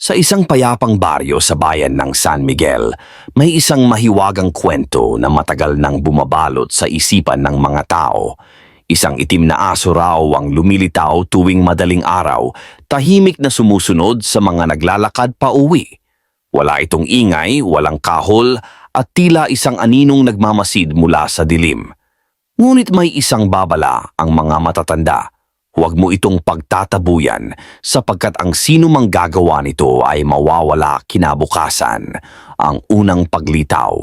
Sa isang payapang baryo sa bayan ng San Miguel, may isang mahiwagang kwento na matagal nang bumabalot sa isipan ng mga tao. Isang itim na aso raw ang lumilitaw tuwing madaling araw, tahimik na sumusunod sa mga naglalakad pa uwi. Wala itong ingay, walang kahol, at tila isang aninong nagmamasid mula sa dilim. Ngunit may isang babala ang mga matatanda. Huwag mo itong pagtatabuyan sapagkat ang sino mang gagawa nito ay mawawala kinabukasan, ang unang paglitaw.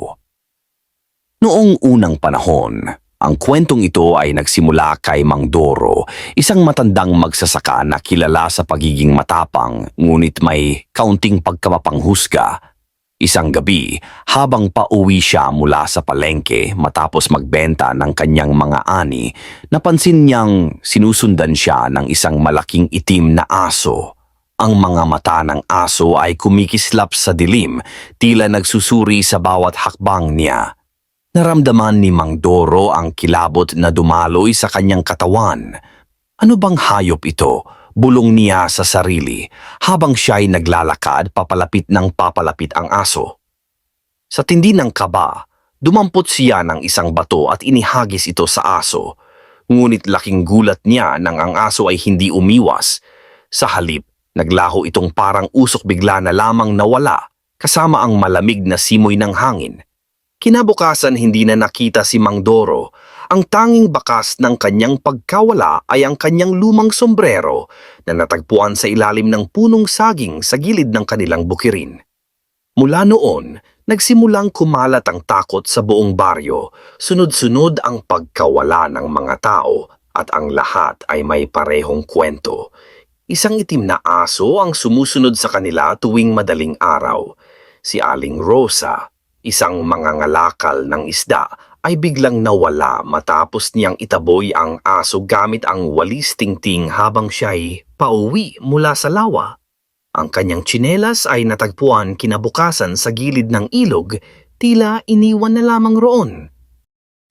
Noong unang panahon, ang kwentong ito ay nagsimula kay Mang Doro, isang matandang magsasaka na kilala sa pagiging matapang ngunit may kaunting pagkamapanghusga Isang gabi, habang pauwi siya mula sa palengke matapos magbenta ng kanyang mga ani, napansin niyang sinusundan siya ng isang malaking itim na aso. Ang mga mata ng aso ay kumikislap sa dilim, tila nagsusuri sa bawat hakbang niya. Naramdaman ni Mang Doro ang kilabot na dumaloy sa kanyang katawan. Ano bang hayop ito? Bulong niya sa sarili habang siya'y naglalakad papalapit ng papalapit ang aso. Sa tindi ng kaba, dumampot siya ng isang bato at inihagis ito sa aso. Ngunit laking gulat niya nang ang aso ay hindi umiwas. Sa halip, naglaho itong parang usok bigla na lamang nawala kasama ang malamig na simoy ng hangin. Kinabukasan hindi na nakita si Mang Doro. Ang tanging bakas ng kanyang pagkawala ay ang kanyang lumang sombrero na natagpuan sa ilalim ng punong saging sa gilid ng kanilang bukirin. Mula noon, nagsimulang kumalat ang takot sa buong baryo, sunod-sunod ang pagkawala ng mga tao at ang lahat ay may parehong kwento. Isang itim na aso ang sumusunod sa kanila tuwing madaling araw. Si Aling Rosa, isang mangangalakal ng isda, ay biglang nawala matapos niyang itaboy ang aso gamit ang walis tingting habang siya'y pauwi mula sa lawa. Ang kanyang tsinelas ay natagpuan kinabukasan sa gilid ng ilog, tila iniwan na lamang roon.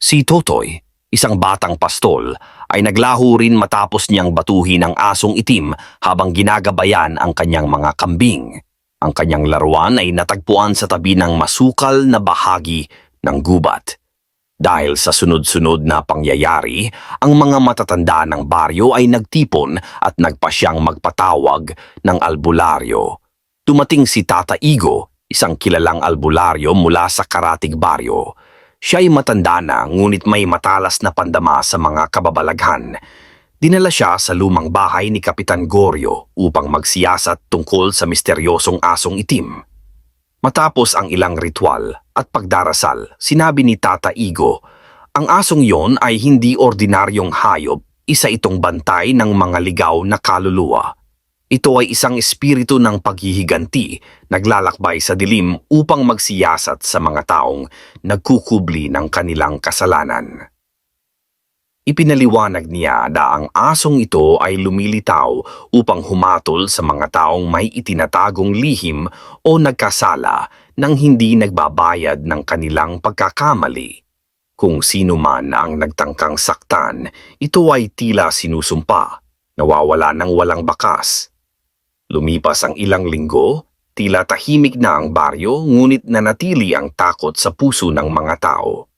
Si Totoy, isang batang pastol, ay naglaho rin matapos niyang batuhin ang asong itim habang ginagabayan ang kanyang mga kambing. Ang kanyang laruan ay natagpuan sa tabi ng masukal na bahagi ng gubat. Dahil sa sunod-sunod na pangyayari, ang mga matatanda ng baryo ay nagtipon at nagpasyang magpatawag ng albularyo. Dumating si Tata Igo, isang kilalang albularyo mula sa Karatig Baryo. Siya'y matanda na ngunit may matalas na pandama sa mga kababalaghan. Dinala siya sa lumang bahay ni Kapitan Goryo upang magsiyasat tungkol sa misteryosong asong itim. Matapos ang ilang ritual at pagdarasal, sinabi ni Tata Igo, ang asong yon ay hindi ordinaryong hayop, isa itong bantay ng mga ligaw na kaluluwa. Ito ay isang espiritu ng paghihiganti, naglalakbay sa dilim upang magsiyasat sa mga taong nagkukubli ng kanilang kasalanan. Ipinaliwanag niya na ang asong ito ay lumilitaw upang humatol sa mga taong may itinatagong lihim o nagkasala nang hindi nagbabayad ng kanilang pagkakamali. Kung sino man ang nagtangkang saktan, ito ay tila sinusumpa, nawawala ng walang bakas. Lumipas ang ilang linggo, tila tahimik na ang baryo ngunit nanatili ang takot sa puso ng mga tao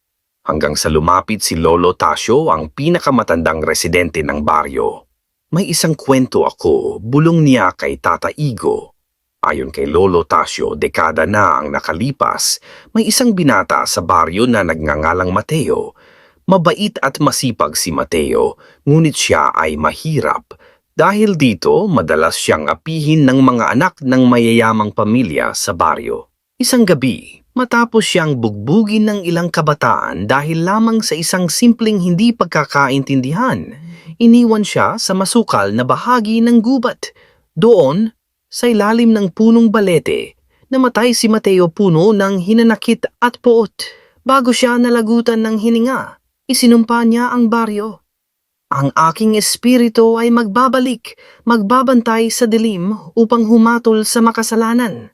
hanggang sa lumapit si Lolo Tasio ang pinakamatandang residente ng baryo. May isang kwento ako, bulong niya kay Tata Igo. Ayon kay Lolo Tasio, dekada na ang nakalipas, may isang binata sa baryo na nagngangalang Mateo. Mabait at masipag si Mateo, ngunit siya ay mahirap. Dahil dito, madalas siyang apihin ng mga anak ng mayayamang pamilya sa baryo. Isang gabi, matapos siyang bugbugin ng ilang kabataan dahil lamang sa isang simpleng hindi pagkakaintindihan, iniwan siya sa masukal na bahagi ng gubat. Doon, sa ilalim ng punong balete, namatay si Mateo Puno ng hinanakit at poot. Bago siya nalagutan ng hininga, isinumpa niya ang baryo. Ang aking espiritu ay magbabalik, magbabantay sa dilim upang humatol sa makasalanan.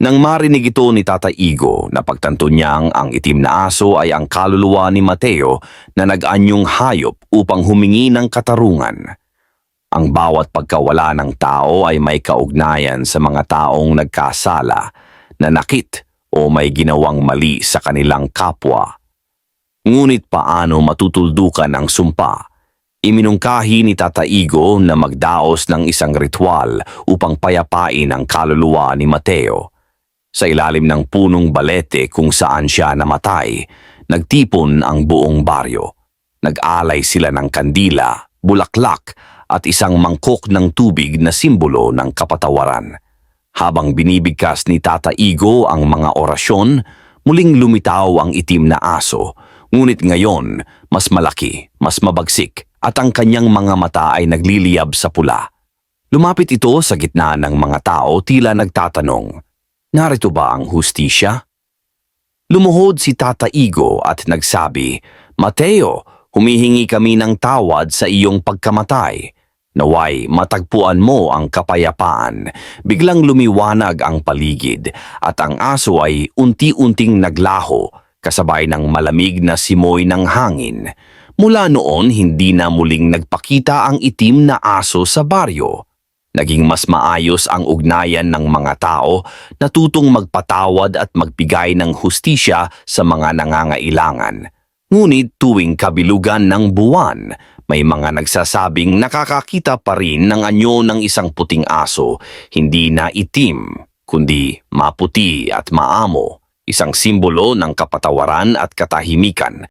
Nang marinig ito ni Tata Igo, napagtanto niyang ang itim na aso ay ang kaluluwa ni Mateo na nag-anyong hayop upang humingi ng katarungan. Ang bawat pagkawala ng tao ay may kaugnayan sa mga taong nagkasala, nanakit o may ginawang mali sa kanilang kapwa. Ngunit paano matutuldukan ang sumpa? Iminungkahi ni Tata Igo na magdaos ng isang ritual upang payapain ang kaluluwa ni Mateo. Sa ilalim ng punong balete kung saan siya namatay, nagtipon ang buong baryo. Nag-alay sila ng kandila, bulaklak at isang mangkok ng tubig na simbolo ng kapatawaran. Habang binibigkas ni Tata Igo ang mga orasyon, muling lumitaw ang itim na aso, ngunit ngayon mas malaki, mas mabagsik at ang kanyang mga mata ay nagliliyab sa pula. Lumapit ito sa gitna ng mga tao tila nagtatanong, narito ba ang hustisya? Lumuhod si Tata Igo at nagsabi, Mateo, humihingi kami ng tawad sa iyong pagkamatay. Naway, matagpuan mo ang kapayapaan. Biglang lumiwanag ang paligid at ang aso ay unti-unting naglaho kasabay ng malamig na simoy ng hangin. Mula noon, hindi na muling nagpakita ang itim na aso sa baryo. Naging mas maayos ang ugnayan ng mga tao na tutong magpatawad at magbigay ng hustisya sa mga nangangailangan. Ngunit tuwing kabilugan ng buwan, may mga nagsasabing nakakakita pa rin ng anyo ng isang puting aso, hindi na itim, kundi maputi at maamo, isang simbolo ng kapatawaran at katahimikan